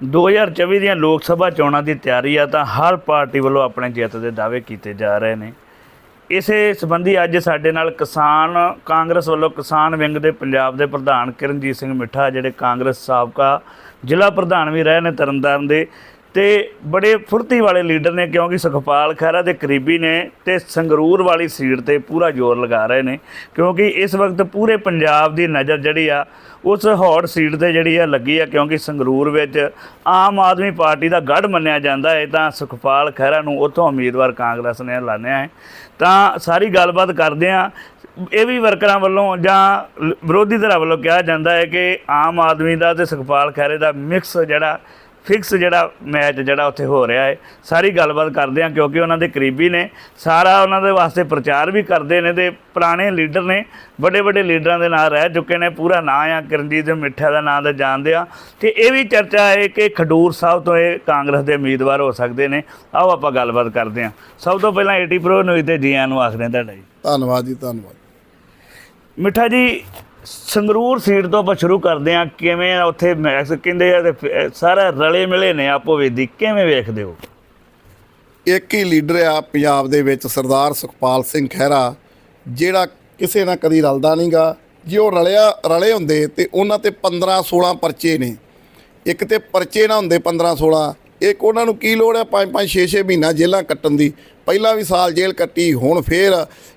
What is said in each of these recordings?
2024 ਦੀਆਂ ਲੋਕ ਸਭਾ ਚੋਣਾਂ ਦੀ ਤਿਆਰੀ ਆ ਤਾਂ ਹਰ ਪਾਰਟੀ ਵੱਲੋਂ ਆਪਣੇ ਜਿੱਤ ਦੇ ਦਾਅਵੇ ਕੀਤੇ ਜਾ ਰਹੇ ਨੇ। ਇਸੇ ਸੰਬੰਧੀ ਅੱਜ ਸਾਡੇ ਨਾਲ ਕਿਸਾਨ, ਕਾਂਗਰਸ ਵੱਲੋਂ ਕਿਸਾਨ ਵਿੰਗ ਦੇ ਪੰਜਾਬ ਦੇ ਪ੍ਰਧਾਨ ਕਿਰਨਜੀਤ ਸਿੰਘ ਮਿੱਠਾ, ਜਿਹੜੇ ਕਾਂਗਰਸ ਸਾਬਕਾ ਜ਼ਿਲ੍ਹਾ ਪ੍ਰਧਾਨ ਵੀ ਰਹੇ ਨੇ ਤਰਨਤਾਰਨ ਦੇ ਤੇ ਬੜੇ ਫੁਰਤੀ ਵਾਲੇ ਲੀਡਰ ਨੇ, ਕਿਉਂਕਿ ਸੁਖਪਾਲ ਖਹਿਰਾ ਦੇ ਕਰੀਬੀ ਨੇ ਤੇ ਸੰਗਰੂਰ ਵਾਲੀ ਸੀਟ ਤੇ ਪੂਰਾ ਜ਼ੋਰ ਲਗਾ ਰਹੇ ਨੇ, ਕਿਉਂਕਿ ਇਸ ਵਕਤ ਪੂਰੇ ਪੰਜਾਬ ਦੀ ਨਜ਼ਰ ਜਿਹੜੀ ਆ, ਉਸ ਹੌਟ ਸੀਟ ਤੇ ਜਿਹੜੀ ਆ ਲੱਗੀ ਆ, ਕਿਉਂਕਿ ਸੰਗਰੂਰ ਵਿੱਚ ਆਮ ਆਦਮੀ ਪਾਰਟੀ ਦਾ ਗੜ ਮੰਨਿਆ ਜਾਂਦਾ ਹੈ, ਤਾਂ ਸੁਖਪਾਲ ਖਹਿਰਾ ਨੂੰ ਉੱਥੋਂ ਉਮੀਦਵਾਰ ਕਾਂਗਰਸ ਨੇ ਐਲਾਨਿਆ ਹੈ। ਤਾਂ ਸਾਰੀ ਗੱਲਬਾਤ ਕਰਦੇ ਆ ਇਹ ਵੀ ਵਰਕਰਾਂ ਵੱਲੋਂ ਜਾਂ ਵਿਰੋਧੀ ਧਿਰਾਂ ਵੱਲੋਂ ਕਿਹਾ ਜਾਂਦਾ ਹੈ ਕਿ ਆਮ ਆਦਮੀ ਦਾ ਤੇ ਸੁਖਪਾਲ ਖਹਿਰੇ ਦਾ ਮਿਕਸ ਜਿਹੜਾ ਫਿਕਸ ਜਿਹੜਾ ਮੈਚ ਜਿਹੜਾ ਉੱਥੇ ਹੋ ਰਿਹਾ ਹੈ ਸਾਰੀ ਗੱਲਬਾਤ ਕਰਦੇ ਆ ਕਿਉਂਕਿ ਉਹਨਾਂ ਦੇ ਕਰੀਬੀ ਨੇ ਸਾਰਾ ਉਹਨਾਂ ਦੇ ਵਾਸਤੇ ਪ੍ਰਚਾਰ ਵੀ ਕਰਦੇ ਨੇ ਤੇ ਪੁਰਾਣੇ ਲੀਡਰ ਨੇ ਵੱਡੇ ਵੱਡੇ ਲੀਡਰਾਂ ਦੇ ਨਾਲ ਰਹਿ ਚੁੱਕੇ ਨੇ ਪੂਰਾ ਨਾਂ ਆ ਕਿਰਨਜੀਤ ਦੇ ਮਿੱਠਾ ਦਾ ਨਾਂ ਤਾਂ ਜਾਣਦੇ ਆ ਤੇ ਇਹ ਵੀ ਚਰਚਾ ਹੈ ਕਿ ਖਡੂਰ ਸਾਹਿਬ ਤੋਂ ਇਹ ਕਾਂਗਰਸ ਦੇ ਉਮੀਦਵਾਰ ਹੋ ਸਕਦੇ ਨੇ ਆਓ ਆਪਾਂ ਗੱਲਬਾਤ ਕਰਦੇ ਆ ਸਭ ਤੋਂ ਪਹਿਲਾਂ ਏਟੀ ਪ੍ਰੋ ਨਿਊਜ਼ ਤੇ ਜੀ ਆਇਆਂ ਨੂੰ ਆਖਦੇ ਤੁਹਾਡਾ ਜੀ। ਧੰਨਵਾਦ ਜੀ ਧੰਨਵਾਦ। ਮਿੱਠਾ ਜੀ ਸੰਗਰੂਰ ਸੀਟ ਤੋਂ ਆਪਾਂ ਸ਼ੁਰੂ ਕਰਦੇ ਹਾਂ, ਕਿਵੇਂ ਆ ਉੱਥੇ ਮੈਕਸ ਕਹਿੰਦੇ ਆ ਤੇ ਫਿਰ ਸਾਰਾ ਰਲੇ ਮਿਲੇ ਨੇ ਆਪੋ ਵੇਦੀ, ਕਿਵੇਂ ਵੇਖਦੇ ਹੋ? ਇੱਕ ਹੀ ਲੀਡਰ ਆ ਪੰਜਾਬ ਦੇ ਵਿੱਚ, ਸਰਦਾਰ ਸੁਖਪਾਲ ਸਿੰਘ ਖਹਿਰਾ, ਜਿਹੜਾ ਕਿਸੇ ਨਾਲ ਕਦੀ ਰਲਦਾ ਨਹੀਂਗਾ। ਜੇ ਉਹ ਰਲਿਆ, ਰਲੇ ਹੁੰਦੇ ਤੇ ਉਹਨਾਂ ਤੇ 15 16 ਪਰਚੇ ਨੇ। ਇੱਕ ਤੇ ਪਰਚੇ ਨਾ ਹੁੰਦੇ 15 16 ਇੱਕ ਉਹਨਾਂ ਨੂੰ ਕੀ ਲੋੜ ਹੈ? 5 5 6 6 ਮਹੀਨਾ ਜੇਲ੍ਹਾਂ ਕੱਟਣ ਦੀ। ਪਹਿਲਾਂ ਵੀ ਸਾਲ ਜੇਲ੍ਹ ਕੱਟੀ, ਹੁਣ ਫੇਰ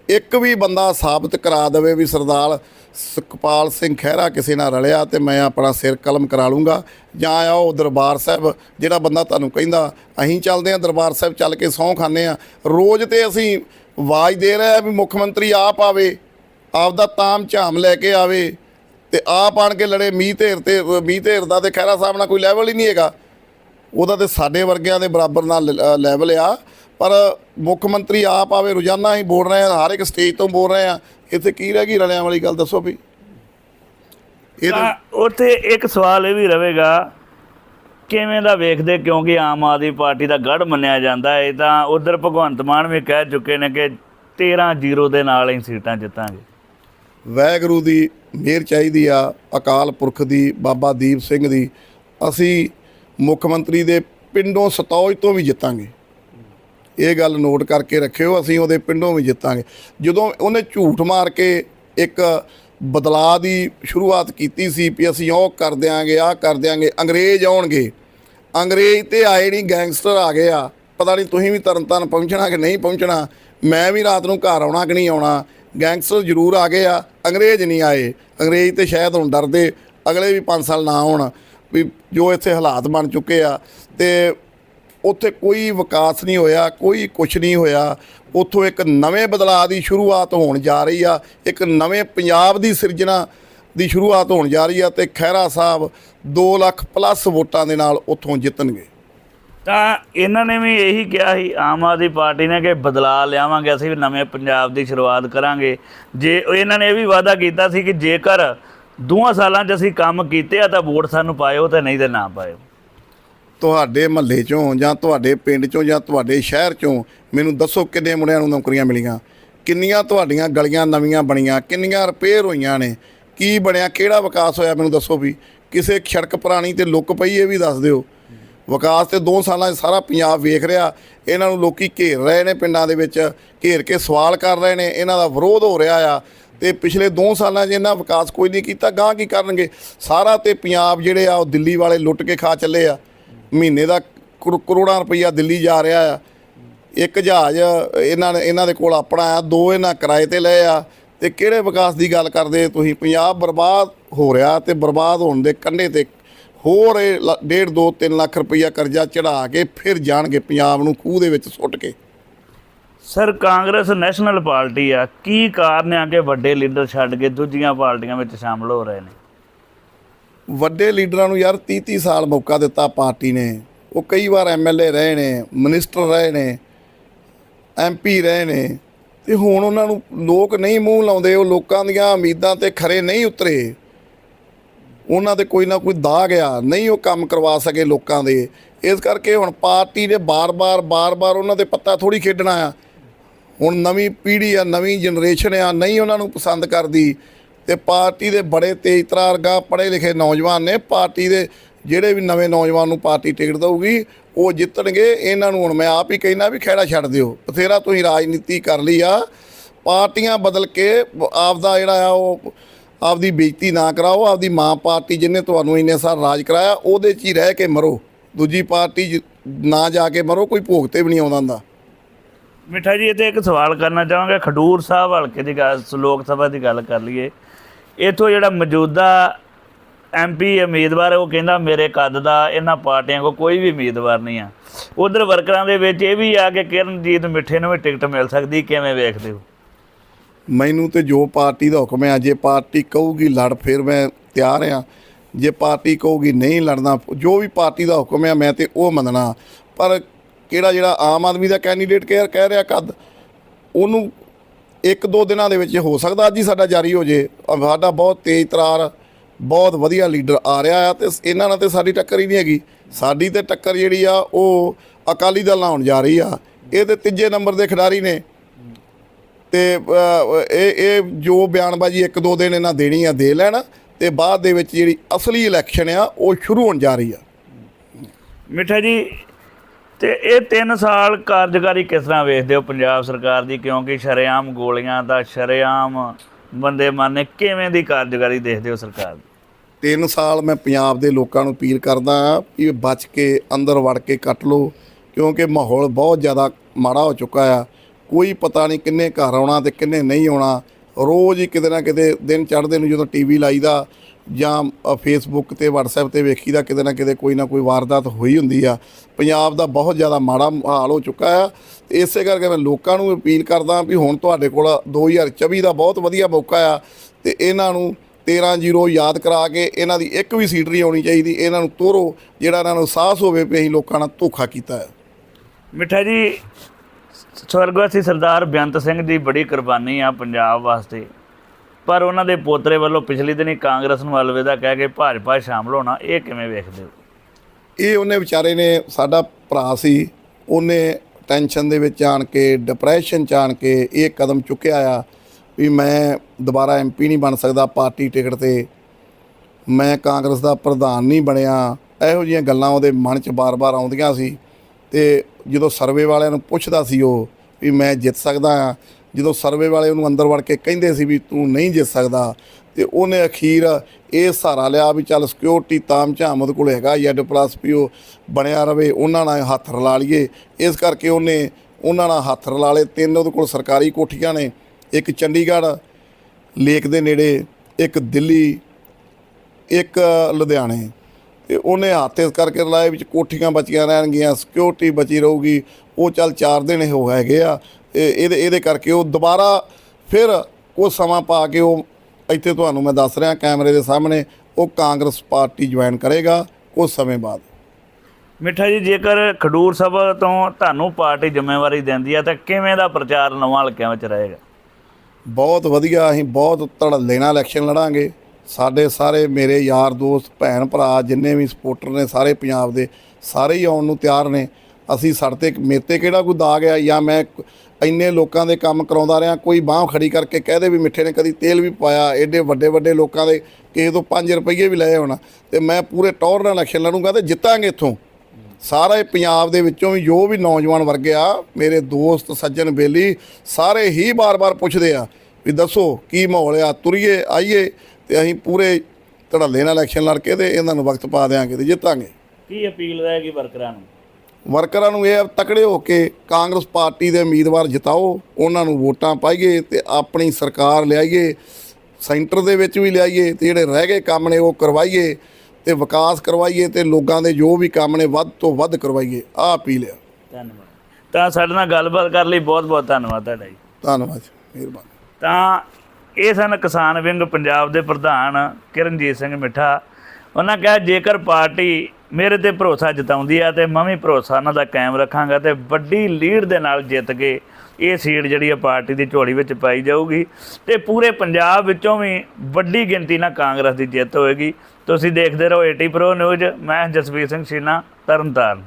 ਇੱਕ ਵੀ ਬੰਦਾ ਸਾਬਤ ਕਰਾ ਦੇਵੇ ਵੀ ਸਰਦਾਰ ਸੁਖਪਾਲ ਸਿੰਘ ਖਹਿਰਾ ਕਿਸੇ ਨਾਲ ਰਲਿਆ ਤੇ ਮੈਂ ਆਪਣਾ ਸਿਰ ਕਲਮ ਕਰਾ ਲੂੰਗਾ। ਜਾਂ ਉਹ ਦਰਬਾਰ ਸਾਹਿਬ, ਜਿਹੜਾ ਬੰਦਾ ਤੁਹਾਨੂੰ ਕਹਿੰਦਾ, ਅਸੀਂ ਚੱਲਦੇ ਹਾਂ, ਦਰਬਾਰ ਸਾਹਿਬ ਚੱਲ ਕੇ ਸਹੁੰ ਖਾਂਦੇ ਆ ਰੋਜ਼ ਤੇ ਅਸੀਂ ਆਵਾਜ਼ ਦੇ ਰਹੇ ਆ ਵੀ ਮੁੱਖ ਮੰਤਰੀ ਆਪ ਆਵੇ, ਆਪਦਾ ਤਾਮ ਝਾਮ ਲੈ ਕੇ ਆਵੇ ਤੇ ਆਪ ਆਣ ਕੇ ਲੜੇ। ਮੀਂਹ ਧੇਰ ਤੇ, ਮੀਂਹ ਧੇਰ ਦਾ ਤੇ ਖਹਿਰਾ ਸਾਹਿਬ ਨਾਲ ਕੋਈ ਲੈਵਲ ਹੀ ਨਹੀਂ ਹੈਗਾ। ਉਹਦਾ ਤੇ ਸਾਡੇ ਵਰਗਿਆਂ ਦੇ ਬਰਾਬਰ ਨਾਲ ਲੈਵਲ ਆ। ਪਰ ਮੁੱਖ ਮੰਤਰੀ ਆਪ ਆਵੇ ਰੋਜ਼ਾਨਾ ਹੀ ਬੋਲ ਰਹੇ ਆ ਹਰ ਇੱਕ ਸਟੇਜ ਤੋਂ ਬੋਲ ਰਹੇ ਆ ਇੱਥੇ ਕੀ ਰਹਿ ਗਈ ਰਲਿਆਂ ਵਾਲੀ ਗੱਲ ਦੱਸੋ ਵੀ? ਇਹ ਉੱਥੇ ਇੱਕ ਸਵਾਲ ਇਹ ਵੀ ਰਹੇਗਾ ਕਿਵੇਂ ਦਾ ਵੇਖਦੇ ਕਿਉਂਕਿ ਆਮ ਆਦਮੀ ਪਾਰਟੀ ਦਾ ਗੜ ਮੰਨਿਆ ਜਾਂਦਾ ਹੈ। ਤਾਂ ਉਧਰ ਭਗਵੰਤ ਮਾਨ ਵੀ ਕਹਿ ਚੁੱਕੇ ਨੇ ਕਿ 13-0 ਦੇ ਨਾਲ ਹੀ ਸੀਟਾਂ ਜਿੱਤਾਂਗੇ। ਵੈਗਰੂ ਦੀ ਮਿਹਰ ਚਾਹੀਦੀ ਆ ਅਕਾਲ ਪੁਰਖ ਦੀ ਬਾਬਾ ਦੀਪ ਸਿੰਘ ਦੀ। ਅਸੀਂ ਮੁੱਖ ਮੰਤਰੀ ਦੇ ਪਿੰਡੋਂ ਸਤੌਜ ਤੋਂ ਵੀ ਜਿੱਤਾਂਗੇ। ਇਹ ਗੱਲ ਨੋਟ ਕਰਕੇ ਰੱਖਿਓ, ਅਸੀਂ ਉਹਦੇ ਪਿੰਡੋਂ ਵੀ ਜਿੱਤਾਂਗੇ। ਜਦੋਂ ਉਹਨੇ ਝੂਠ ਮਾਰ ਕੇ ਇੱਕ ਬਦਲਾਅ ਦੀ ਸ਼ੁਰੂਆਤ ਕੀਤੀ ਸੀ ਵੀ ਅਸੀਂ ਉਹ ਕਰ ਦਿਆਂਗੇ, ਆਹ ਕਰ ਦਿਆਂਗੇ, ਅੰਗਰੇਜ਼ ਆਉਣਗੇ। ਅੰਗਰੇਜ਼ ਤੇ ਆਏ ਨਹੀਂ, ਗੈਂਗਸਟਰ ਆ ਗਏ ਆ। ਪਤਾ ਨਹੀਂ ਤੁਸੀਂ ਵੀ ਤਰਨਤਾਰਨ ਪਹੁੰਚਣਾ ਕਿ ਨਹੀਂ ਪਹੁੰਚਣਾ। ਮੈਂ ਵੀ ਰਾਤ ਨੂੰ ਘਰ ਆਉਣਾ ਕਿ ਨਹੀਂ ਆਉਣਾ। ਗੈਂਗਸਟਰ ਜ਼ਰੂਰ ਆ ਗਏ ਆ, ਅੰਗਰੇਜ਼ ਨਹੀਂ ਆਏ। ਅੰਗਰੇਜ਼ ਤੇ ਸ਼ਾਇਦ ਹੁਣ ਡਰਦੇ, ਅਗਲੇ ਵੀ 5 ਸਾਲ ਨਾ ਆਉਣ। ਵੀ ਜੋ ਇੱਥੇ ਹਾਲਾਤ ਬਣ ਚੁੱਕੇ ਆ ਤੇ ਉੱਥੇ ਕੋਈ ਵਿਕਾਸ ਨਹੀਂ ਹੋਇਆ, ਕੋਈ ਕੁਝ ਨਹੀਂ ਹੋਇਆ। ਉੱਥੋਂ ਇੱਕ ਨਵੇਂ ਬਦਲਾਅ ਦੀ ਸ਼ੁਰੂਆਤ ਹੋਣ ਜਾ ਰਹੀ ਆ, ਇੱਕ ਨਵੇਂ ਪੰਜਾਬ ਦੀ ਸਿਰਜਣਾ ਦੀ ਸ਼ੁਰੂਆਤ ਹੋਣ ਜਾ ਰਹੀ ਆ ਤੇ ਖਹਿਰਾ ਸਾਹਿਬ 2 ਲੱਖ ਪਲੱਸ ਵੋਟਾਂ ਦੇ ਨਾਲ ਉੱਥੋਂ ਜਿੱਤਣਗੇ। ਤਾਂ ਇਹਨਾਂ ਨੇ ਵੀ ਇਹੀ ਕਿਹਾ ਸੀ, ਆਮ ਆਦਮੀ ਪਾਰਟੀ ਨੇ ਕਿ ਬਦਲਾਅ ਲਿਆਵਾਂਗੇ, ਅਸੀਂ ਵੀ ਨਵੇਂ ਪੰਜਾਬ ਦੀ ਸ਼ੁਰੂਆਤ ਕਰਾਂਗੇ। ਜੇ ਇਹਨਾਂ ਨੇ ਇਹ ਵੀ ਵਾਅਦਾ ਕੀਤਾ ਸੀ ਕਿ ਜੇਕਰ ਦੋਹਾਂ ਸਾਲਾਂ 'ਚ ਅਸੀਂ ਕੰਮ ਕੀਤੇ ਆ, ਤਾਂ ਵੋਟ ਸਾਨੂੰ ਪਾਇਓ ਤੇ ਨਹੀਂ ਤੇ ਨਾ ਪਾਇਓ। ਤੁਹਾਡੇ ਮਹੱਲੇ ਚੋਂ ਜਾਂ ਤੁਹਾਡੇ ਪਿੰਡ ਚੋਂ ਜਾਂ ਤੁਹਾਡੇ ਸ਼ਹਿਰ ਚੋਂ ਮੈਨੂੰ ਦੱਸੋ ਕਿੰਨੇ ਮੁੰਡਿਆਂ ਨੂੰ ਨੌਕਰੀਆਂ ਮਿਲੀਆਂ? ਕਿੰਨੀਆਂ ਤੁਹਾਡੀਆਂ ਗਲੀਆਂ ਨਵੀਆਂ ਬਣੀਆਂ? ਕਿੰਨੀਆਂ ਰਿਪੇਅਰ ਹੋਈਆਂ ਨੇ? ਕੀ ਬਣਿਆ? ਕਿਹੜਾ ਵਿਕਾਸ ਹੋਇਆ? ਮੈਨੂੰ ਦੱਸੋ ਵੀ। ਕਿਸੇ ਸੜਕ ਪੁਰਾਣੀ ਤੇ ਲੁੱਕ ਪਈ, ਇਹ ਵੀ ਦੱਸ ਦਿਓ। ਵਿਕਾਸ ਤੇ 2 ਸਾਲਾਂ 'ਚ ਸਾਰਾ ਪੰਜਾਬ ਵੇਖ ਰਿਹਾ। ਇਹਨਾਂ ਨੂੰ ਲੋਕੀ ਘੇਰ ਰਹੇ ਨੇ ਪਿੰਡਾਂ ਦੇ ਵਿੱਚ, ਘੇਰ ਕੇ ਸਵਾਲ ਕਰ ਰਹੇ ਨੇ। ਇਹਨਾਂ ਦਾ ਵਿਰੋਧ ਹੋ ਰਿਹਾ ਆ। ਤੇ ਪਿਛਲੇ 2 ਸਾਲਾਂ 'ਚ ਇਹਨਾਂ ਵਿਕਾਸ ਕੋਈ ਨਹੀਂ ਕੀਤਾ ਗਾਂ ਕੀ ਕਰਨਗੇ? ਸਾਰਾ ਤੇ ਪੰਜਾਬ ਜਿਹੜੇ ਆ, ਉਹ ਦਿੱਲੀ ਵਾਲੇ ਲੁੱਟ ਕੇ ਖਾ ਚੱਲੇ ਆ। ਮਹੀਨੇ ਦਾ ਕਰੋ- ਕਰੋੜਾਂ ਰੁਪਈਆ ਦਿੱਲੀ ਜਾ ਰਿਹਾ ਆ। ਇੱਕ ਜਹਾਜ਼ ਇਹਨਾਂ ਨੇ, ਇਹਨਾਂ ਦੇ ਕੋਲ ਆਪਣਾ ਆ, ਦੋ ਇਹਨਾਂ ਕਿਰਾਏ ਤੇ ਲਏ ਆ। ਤੇ ਕਿਹੜੇ ਵਿਕਾਸ ਦੀ ਗੱਲ ਕਰਦੇ ਤੁਸੀਂ? ਪੰਜਾਬ ਬਰਬਾਦ ਹੋ ਰਿਹਾ ਤੇ ਬਰਬਾਦ ਹੋਣ ਦੇ ਕੰਢੇ ਤੇ ਹੋਰ ਇਹ ਲ- ਡੇਢ ਦੋ 3 ਲੱਖ ਰੁਪਈਆ ਕਰਜ਼ਾ ਚੜਾ ਕੇ ਫਿਰ ਜਾਣਗੇ, ਪੰਜਾਬ ਨੂੰ ਖੂਹ ਦੇ ਵਿੱਚ ਸੁੱਟ ਕੇ। ਸਰ, ਕਾਂਗਰਸ ਨੈਸ਼ਨਲ ਪਾਰਟੀ ਆ, ਕੀ ਕਾਰਨ ਆ ਕਿ ਵੱਡੇ ਲੀਡਰ ਛੱਡ ਕੇ ਦੂਜੀਆਂ ਪਾਰਟੀਆਂ ਵਿੱਚ ਸ਼ਾਮਲ ਹੋ ਰਹੇ ਨੇ? ਵੱਡੇ ਲੀਡਰਾਂ ਨੂੰ ਯਾਰ 30 30 ਸਾਲ ਮੌਕਾ ਦਿੱਤਾ ਪਾਰਟੀ ਨੇ। ਉਹ ਕਈ ਵਾਰ ਐਮਐਲਏ ਰਹੇ ਨੇ, ਮਿਨਿਸਟਰ ਰਹੇ ਨੇ ਐਮਪੀ ਰਹੇ ਨੇ ਤੇ ਹੁਣ ਉਹਨਾਂ ਨੂੰ ਲੋਕ ਨਹੀਂ ਮੂੰਹ ਲਾਉਂਦੇ, ਉਹ ਲੋਕਾਂ ਦੀਆਂ ਉਮੀਦਾਂ ਤੇ ਖਰੇ ਨਹੀਂ ਉਤਰੇ। ਉਹਨਾਂ ਦੇ ਕੋਈ ਨਾ ਕੋਈ ਦਾਗ ਆ, ਨਹੀਂ ਉਹ ਕੰਮ ਕਰਵਾ ਸਕੇ ਲੋਕਾਂ ਦੇ। ਇਸ ਕਰਕੇ ਹੁਣ ਪਾਰਟੀ ਨੇ ਬਾਰ-ਬਾਰ ਬਾਰ-ਬਾਰ ਉਹਨਾਂ ਦੇ ਪੱਤਾ ਥੋੜੀ ਖੇਡਣਾ ਆ। ਹੁਣ ਨਵੀਂ ਪੀੜ੍ਹੀ ਆ, ਨਵੀਂ ਜਨਰੇਸ਼ਨ ਆ, ਨਹੀਂ ਉਹਨਾਂ ਨੂੰ ਪਸੰਦ ਕਰਦੀ ਤੇ ਪਾਰਟੀ ਦੇ ਬੜੇ ਤੇਜ਼ ਤਰਾਰਗਾ ਪੜ੍ਹੇ ਲਿਖੇ ਨੌਜਵਾਨ ਨੇ, ਪਾਰਟੀ ਦੇ ਜਿਹੜੇ ਵੀ ਨਵੇਂ ਨੌਜਵਾਨ ਨੂੰ ਪਾਰਟੀ ਟਿਕਟ ਦਊਗੀ, ਉਹ ਜਿੱਤਣਗੇ, ਇਹਨਾਂ ਨੂੰ ਹੁਣ ਮੈਂ ਆਪ ਹੀ ਕਹਿਣਾ ਵੀ ਖਹਿੜਾ ਛੱਡ ਦਿਓ, ਬਥੇਰਾ ਤੁਸੀਂ ਰਾਜਨੀਤੀ ਕਰ ਲਈ ਆ, ਪਾਰਟੀਆਂ ਬਦਲ ਕੇ ਆਪਦਾ ਜਿਹੜਾ ਆ ਉਹ ਆਪਦੀ ਬੇਇੱਜ਼ਤੀ ਨਾ ਕਰਾਓ, ਆਪਦੀ ਮਾਂ ਪਾਰਟੀ ਜਿਹਨੇ ਤੁਹਾਨੂੰ ਇੰਨੇ ਸਾਲ ਰਾਜ ਕਰਾਇਆ, ਉਹਦੇ 'ਚ ਹੀ ਰਹਿ ਕੇ ਮਰੋ, ਦੂਜੀ ਪਾਰਟੀ ਨਾ ਜਾ ਕੇ ਮਰੋ, ਕੋਈ ਭੋਗ ਤੇ ਵੀ ਨਹੀਂ ਆਉਂਦਾ ਹੁੰਦਾ। ਮਿੱਠਾ ਜੀ, ਇਹ ਤੇ ਇੱਕ ਸਵਾਲ ਕਰਨਾ ਚਾਹਾਂਗਾ। ਖਡੂਰ ਸਾਹਿਬ ਹਲਕੇ ਦੀ ਗੱਲ, ਲੋਕ ਸਭਾ ਦੀ ਗੱਲ ਕਰ ਲਈਏ। ਇਥੋਂ ਜਿਹੜਾ ਮੌਜੂਦਾ ਐਮਪੀ ਉਮੀਦਵਾਰ ਉਹ ਕਹਿੰਦਾ ਮੇਰੇ ਕੱਦ ਦਾ ਇਹਨਾਂ ਪਾਰਟੀਆਂ ਕੋ ਕੋਈ ਵੀ ਉਮੀਦਵਾਰ ਨਹੀਂ ਆ। ਉਧਰ ਵਰਕਰਾਂ ਦੇ ਵਿੱਚ ਇਹ ਵੀ ਆ ਕਿ ਕਿਰਨਜੀਤ ਮਿੱਠੇ ਨੂੰ ਵੀ ਟਿਕਟ ਮਿਲ ਸਕਦੀ, ਕਿਵੇਂ ਵੇਖਦੇ ਹੋ? ਮੈਨੂੰ ਤੇ ਜੋ ਪਾਰਟੀ ਦਾ ਹੁਕਮ ਹੈ ਜੇ ਪਾਰਟੀ ਕਹੂਗੀ ਲੜ, ਫਿਰ ਮੈਂ ਤਿਆਰ ਆ। ਜੇ ਪਾਰਟੀ ਕਹੂਗੀ ਨਹੀਂ ਲੜਨਾ, ਜੋ ਵੀ ਪਾਰਟੀ ਦਾ ਹੁਕਮ ਹੈ ਮੈਂ ਤੇ ਉਹ ਮੰਨਣਾ। ਪਰ ਕਿਹੜਾ ਜਿਹੜਾ ਆਮ ਆਦਮੀ ਦਾ ਕੈਂਡੀਡੇਟ ਕਹਿ ਰਿਹਾ ਕੱਦ, ਉਹਨੂੰ ਇੱਕ ਦੋ ਦਿਨਾਂ ਦੇ ਵਿੱਚ ਹੋ ਸਕਦਾ, ਅੱਜ ਹੀ ਸਾਡਾ ਜਾਰੀ ਹੋ ਜੇ। ਸਾਡਾ ਬਹੁਤ ਤੇਜ਼ ਤਰਾਰ, ਬਹੁਤ ਵਧੀਆ ਲੀਡਰ ਆ ਰਿਹਾ ਆ ਤੇ ਇਹਨਾਂ ਨਾਲ ਤੇ ਸਾਡੀ ਟੱਕਰ ਹੀ ਨਹੀਂ ਹੈਗੀ। ਸਾਡੀ ਤੇ ਟੱਕਰ ਜਿਹੜੀ ਆ, ਉਹ ਅਕਾਲੀ ਦਲ ਨਾਲ ਹੋਣ ਜਾ ਰਹੀ ਆ। ਇਹ ਤੇ ਤੀਜੇ ਨੰਬਰ ਦੇ ਖਿਡਾਰੀ ਨੇ। ਤੇ ਇਹ ਇਹ ਜੋ ਬਿਆਨਬਾਜ਼ੀ ਇੱਕ ਦੋ ਦਿਨ ਇਹਨਾਂ ਦੇਣੀ ਆ, ਦੇ ਲੈਣ ਤੇ ਬਾਅਦ ਦੇ ਵਿੱਚ ਜਿਹੜੀ ਅਸਲੀ ਇਲੈਕਸ਼ਨ ਆ, ਉਹ ਸ਼ੁਰੂ ਹੋਣ ਜਾ ਰਹੀ ਆ। ਮਿੱਠਾ ਜੀ ਤੇ ਇਹ 3 ਸਾਲ ਕਾਰਜਕਾਰੀ ਕਿਸ ਤਰ੍ਹਾਂ ਵੇਖਦੇ ਹੋ ਪੰਜਾਬ ਸਰਕਾਰ ਦੀ? ਕਿਉਂਕਿ ਸ਼ਰੇਆਮ ਗੋਲੀਆਂ ਦਾ ਸ਼ਰੇਆਮ ਬੰਦੇ ਮਾਨੇ ਕਿਵੇਂ ਦੀ ਕਾਰਜਕਾਰੀ ਦੇਖਦੇ ਹੋ ਸਰਕਾਰ ਦੀ? ਤਿੰਨ ਸਾਲ ਮੈਂ ਪੰਜਾਬ ਦੇ ਲੋਕਾਂ ਨੂੰ ਅਪੀਲ ਕਰਦਾ ਆ ਵੀ ਬਚ ਕੇ ਅੰਦਰ ਵੜ ਕੇ ਕੱਟ ਲਓ, ਕਿਉਂਕਿ ਮਾਹੌਲ ਬਹੁਤ ਜ਼ਿਆਦਾ ਮਾੜਾ ਹੋ ਚੁੱਕਾ ਆ। ਕੋਈ ਪਤਾ ਨਹੀਂ ਕਿੰਨੇ ਘਰ ਆਉਣਾ ਤੇ ਕਿੰਨੇ ਨਹੀਂ ਆਉਣਾ। ਰੋਜ਼ ਹੀ ਕਿਤੇ ਨਾ ਕਿਤੇ ਦਿਨ ਚੜ੍ਹਦੇ ਨੂੰ ਜਦੋਂ ਟੀਵੀ ਲਾਈਦਾ ਜਾਂ ਫੇਸਬੁੱਕ ਤੇ, WhatsApp ਤੇ ਵੇਖੀਦਾ ਕਿਤੇ ਨਾ ਕਿਤੇ ਕੋਈ ਨਾ ਕੋਈ ਵਾਰਦਾਤ ਹੋਈ ਹੁੰਦੀ ਆ। ਪੰਜਾਬ ਦਾ ਬਹੁਤ ਜ਼ਿਆਦਾ ਮਾੜਾ ਹਾਲ ਹੋ ਚੁੱਕਾ ਆ। ਤੇ ਇਸੇ ਕਰਕੇ ਮੈਂ ਲੋਕਾਂ ਨੂੰ ਅਪੀਲ ਕਰਦਾ ਵੀ ਹੁਣ ਤੁਹਾਡੇ ਕੋਲ 2024 ਦਾ ਬਹੁਤ ਵਧੀਆ ਮੌਕਾ ਆ ਤੇ ਇਹਨਾਂ ਨੂੰ 13-0 ਯਾਦ ਕਰਾ ਕੇ ਇਹਨਾਂ ਦੀ ਇੱਕ ਵੀ ਸੀਟ ਨਹੀਂ ਆਉਣੀ ਚਾਹੀਦੀ। ਇਹਨਾਂ ਨੂੰ ਤੋਰੋ, ਜਿਹੜਾ ਇਹਨਾਂ ਨੂੰ ਅਹਿਸਾਸ ਹੋਵੇ ਵੀ ਅਸੀਂ ਲੋਕਾਂ ਨਾਲ ਧੋਖਾ ਕੀਤਾ ਹੈ ਮਿੱਠਾ ਜੀ, ਸਵਰਗਵਾਸੀ ਸਰਦਾਰ ਬੇਅੰਤ ਸਿੰਘ ਦੀ ਬੜੀ ਕੁਰਬਾਨੀ ਆ ਪੰਜਾਬ ਵਾਸਤੇ। ਪਰ ਉਹਨਾਂ ਦੇ ਪੋਤਰੇ ਵੱਲੋਂ ਪਿਛਲੇ ਦਿਨੀ ਕਾਂਗਰਸ ਨੂੰ ਅਲਵਿਦਾ ਕਹਿ ਕੇ ਭਾਜਪਾ 'ਚ ਸ਼ਾਮਲ ਹੋਣਾ, ਇਹ ਕਿਵੇਂ ਵੇਖਦੇ ਹੋ? ਇਹ ਉਹਨੇ ਵਿਚਾਰੇ ਨੇ, ਸਾਡਾ ਭਰਾ ਸੀ, ਉਹਨੇ ਟੈਨਸ਼ਨ ਦੇ ਵਿੱਚ ਆਣ ਕੇ ਡਿਪਰੈਸ਼ਨ ਚ ਆਣ ਕੇ ਇਹ ਕਦਮ ਚੁੱਕਿਆ ਆ ਵੀ ਮੈਂ ਦੁਬਾਰਾ ਐਮਪੀ ਨਹੀਂ ਬਣ ਸਕਦਾ ਪਾਰਟੀ ਟਿਕਟ ਤੇ। ਮੈਂ ਕਾਂਗਰਸ ਦਾ ਪ੍ਰਧਾਨ ਨਹੀਂ ਬਣਿਆ। ਇਹੋ ਜਿਹੀਆਂ ਗੱਲਾਂ ਉਹਦੇ ਮਨ 'ਚ ਬਾਰ-ਬਾਰ ਆਉਂਦੀਆਂ ਸੀ ਤੇ ਜਦੋਂ ਸਰਵੇ ਵਾਲਿਆਂ ਨੂੰ ਪੁੱਛਦਾ ਸੀ ਉਹ ਵੀ ਮੈਂ ਜਿੱਤ ਸਕਦਾ ਆ ਜਦੋਂ ਸਰਵੇ ਵਾਲੇ ਉਹਨੂੰ ਅੰਦਰ ਵੜ ਕੇ ਕਹਿੰਦੇ ਸੀ ਵੀ ਤੂੰ ਨਹੀਂ ਜਿੱਤ ਸਕਦਾ, ਤੇ ਉਹਨੇ ਅਖੀਰ ਇਹ ਸਹਾਰਾ ਲਿਆ ਵੀ ਚੱਲ ਸਿਕਿਉਰਿਟੀ ਤਾਮ ਝਾਮ ਉਹਦੇ ਕੋਲ ਹੈਗਾ ਯੈਡ ਪਲੱਸ ਵੀ ਉਹ ਬਣਿਆ ਰਵੇ, ਉਹਨਾਂ ਨਾਲ ਹੱਥ ਰਲਾ ਲਈਏ। ਇਸ ਕਰਕੇ ਉਹਨੇ, ਉਹਨਾਂ ਨਾਲ ਹੱਥ ਰਲਾ ਲਏ। ਤਿੰਨ ਉਹਦੇ ਕੋਲ ਸਰਕਾਰੀ ਕੋਠੀਆਂ ਨੇ, ਇੱਕ ਚੰਡੀਗੜ੍ਹ, ਲੇਕ ਦੇ ਨੇੜੇ, ਇੱਕ ਦਿੱਲੀ, ਇੱਕ ਲੁਧਿਆਣੇ। ਤੇ ਉਹਨੇ ਹੱਥ ਇਸ ਕਰਕੇ ਰਲਾਏ ਵਿੱਚ ਕੋਠੀਆਂ ਬਚੀਆਂ ਰਹਿਣਗੀਆਂ ਸਿਕਿਉਰਿਟੀ ਬਚੀ ਰਹੂਗੀ, ਉਹ ਚੱਲ ਚਾਰ ਦਿਨ ਹੋ ਹੈਗੇ ਆ। ਇਹਦੇ ਇਹਦੇ ਕਰਕੇ ਉਹ ਦੁਬਾਰਾ ਫਿਰ ਉਹ ਸਮਾਂ ਪਾ ਕੇ ਉਹ ਇੱਥੇ ਤੁਹਾਨੂੰ ਮੈਂ ਦੱਸ ਰਿਹਾ ਕੈਮਰੇ ਦੇ ਸਾਹਮਣੇ ਉਹ ਕਾਂਗਰਸ ਪਾਰਟੀ ਜੁਆਇਨ ਕਰੇਗਾ ਕੁਝ ਸਮੇਂ ਬਾਅਦ। ਮਿੱਠਾ ਜੀ ਜੇਕਰ ਖਡੂਰ ਸਭਾ ਤੋਂ ਤੁਹਾਨੂੰ ਪਾਰਟੀ ਜ਼ਿੰਮੇਵਾਰੀ ਦਿੰਦੀ ਆ ਤਾਂ ਕਿਵੇਂ ਦਾ ਪ੍ਰਚਾਰ ਨਵਾਂ ਹਲਕਿਆਂ ਵਿੱਚ ਰਹੇਗਾ? ਬਹੁਤ ਵਧੀਆ ਅਸੀਂ ਬਹੁਤ ਧੜੱਲੇ ਨਾਲ ਇਲੈਕਸ਼ਨ ਲੜਾਂਗੇ। ਸਾਡੇ ਸਾਰੇ ਮੇਰੇ ਯਾਰ ਦੋਸਤ ਭੈਣ ਭਰਾ ਜਿੰਨੇ ਵੀ ਸਪੋਰਟਰ ਨੇ ਸਾਰੇ ਪੰਜਾਬ ਦੇ ਸਾਰੇ ਹੀ ਆਉਣ ਨੂੰ ਤਿਆਰ ਨੇ। ਅਸੀਂ ਸੜ ਤੇ ਮੇਰੇ ਤੇ ਕਿਹੜਾ ਕੋਈ ਦਾਗ ਆ ਜਾਂ ਮੈਂ ਇੰਨੇ ਲੋਕਾਂ ਦੇ ਕੰਮ ਕਰਾਉਂਦਾ ਰਿਹਾ, ਕੋਈ ਬਾਹ ਖੜੀ ਕਰਕੇ ਕਹਦੇ ਵੀ ਮਿੱਠੇ ਨੇ, ਕਦੀ ਤੇਲ ਵੀ ਪਾਇਆ ਐਡੇ ਵੱਡੇ ਵੱਡੇ ਲੋਕਾਂ ਦੇ ਕਿਸੇ ਤੋਂ 5 ਰੁਪਏ ਵੀ ਲਏ ਹੋਣਾ। ਤੇ ਮੈਂ ਪੂਰੇ ਟੌਰ ਨਾਲ ਇਲੈਕਸ਼ਨ ਲੜੂੰਗਾ ਤੇ ਜਿੱਤਾਂਗੇ ਇੱਥੋਂ। ਸਾਰੇ ਪੰਜਾਬ ਦੇ ਵਿੱਚੋਂ ਵੀ ਜੋ ਵੀ ਨੌਜਵਾਨ ਵਰਗ ਆ, ਮੇਰੇ ਦੋਸਤ, ਸੱਜਣ, ਬੇਲੀ, ਸਾਰੇ ਹੀ ਬਾਰ-ਬਾਰ ਪੁੱਛਦੇ ਆ ਵੀ ਦੱਸੋ ਕੀ ਮਾਹੌਲ ਆ, ਤੁਰੀਏ, ਆਈਏ ਤੇ ਅਸੀਂ ਪੂਰੇ ਧੜੱਲੇ ਨਾਲ ਇਲੈਕਸ਼ਨ ਲੜ ਕੇ ਤੇ ਇਹਨਾਂ ਨੂੰ ਵਕਤ ਪਾ ਦਿਆਂਗੇ ਤੇ ਜਿੱਤਾਂਗੇ। ਕੀ ਅਪੀਲ ਰਹੇਗੀ ਵਰਕਰਾਂ ਨੂੰ? ਵਰਕਰਾਂ ਨੂੰ ਇਹ ਤਕੜੇ ਹੋ ਕੇ ਕਾਂਗਰਸ ਪਾਰਟੀ ਦੇ ਉਮੀਦਵਾਰ ਜਿਤਾਓ ਉਹਨਾਂ ਨੂੰ ਵੋਟਾਂ ਪਾਈਏ ਤੇ ਆਪਣੀ ਸਰਕਾਰ ਲਿਆਈਏ ਸੈਂਟਰ ਦੇ ਵਿੱਚ ਵੀ ਲਿਆਈਏ ਤੇ ਜਿਹੜੇ ਰਹਿ ਗਏ ਕੰਮ ਨੇ ਉਹ ਕਰਵਾਈਏ ਤੇ ਵਿਕਾਸ ਕਰਵਾਈਏ ਤੇ ਲੋਕਾਂ ਦੇ ਜੋ ਵੀ ਕੰਮ ਨੇ ਵੱਧ ਤੋਂ ਵੱਧ ਕਰਵਾਈਏ ਆਹ ਅਪੀਲ ਆ ਧੰਨਵਾਦ। ਤਾਂ ਸਾਡੇ ਨਾਲ ਗੱਲਬਾਤ ਕਰਨ ਲਈ ਬਹੁਤ ਬਹੁਤ ਧੰਨਵਾਦ ਤੁਹਾਡਾ ਜੀ। ਧੰਨਵਾਦ ਮਿਹਰਬਾਨੀ। ਤਾਂ ਇਹ ਸਨ ਕਿਸਾਨ ਵਿੰਗ ਪੰਜਾਬ ਦੇ ਪ੍ਰਧਾਨ ਕਿਰਨਜੀਤ ਸਿੰਘ ਮਿੱਠਾ। ਉਹਨਾਂ ਕਿਹਾ ਜੇਕਰ ਪਾਰਟੀ ਮੇਰੇ ਤੇ ਭਰੋਸਾ ਜਤਾਉਂਦੀ ਆ ਤੇ ਮੈਂ ਵੀ ਭਰੋਸਾ ਉਹਨਾਂ ਦਾ ਕਾਇਮ ਰੱਖਾਂਗਾ ਤੇ ਵੱਡੀ ਲੀਡ ਦੇ ਨਾਲ ਜਿੱਤ ਕੇ ਇਹ ਸੀਟ ਜਿਹੜੀ ਆ ਪਾਰਟੀ ਦੀ ਝੋਲੀ ਵਿੱਚ ਪਾਈ ਜਾਊਗੀ ਤੇ ਪੂਰੇ ਪੰਜਾਬ ਵਿੱਚੋਂ ਵੀ ਵੱਡੀ ਗਿਣਤੀ ਨਾਲ ਕਾਂਗਰਸ ਦੀ ਜਿੱਤ ਹੋਏਗੀ। ਤੁਸੀਂ ਦੇਖਦੇ ਰਹੋ ਏਟੀ ਪ੍ਰੋ ਨਿਊਜ਼ ਮੈਂ ਜਸਵੀਰ ਸਿੰਘ ਸ਼ੀਨਾ, ਤਰਨਤਾਰਨ।